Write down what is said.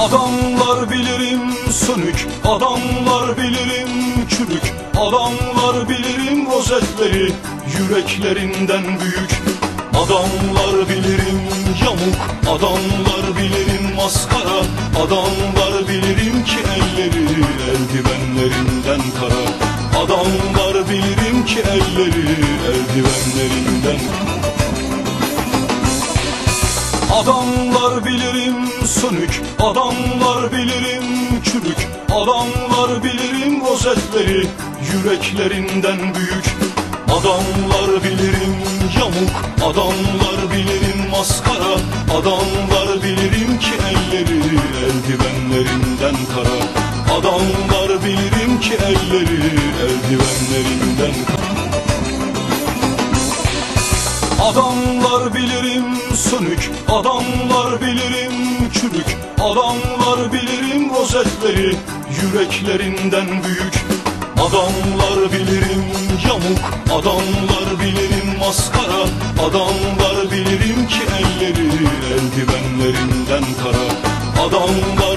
Adamlar bilirim sönük, adamlar bilirim çürük. Adamlar bilirim rozetleri yüreklerinden büyük. Adamlar bilirim yamuk, adamlar bilirim maskara. Adamlar bilirim ki elleri eldivenlerinden kara. Adamlar bilirim ki elleri eldivenlerinden Adamlar bilirim sönük, adamlar bilirim çürük. Adamlar bilirim rozetleri yüreklerinden büyük. Adamlar bilirim yamuk, adamlar bilirim maskara. Adamlar bilirim ki elleri eldivenlerinden kara. Adamlar bilirim ki elleri eldivenlerinden kara Adamlar bilirim sönük Adamlar bilirim çürük. Adamlar bilirim rozetleri Yüreklerinden büyük. Adamlar bilirim yamuk Adamlar bilirim maskara. Adamlar bilirim ki elleri Eldivenlerinden kara. Adamlar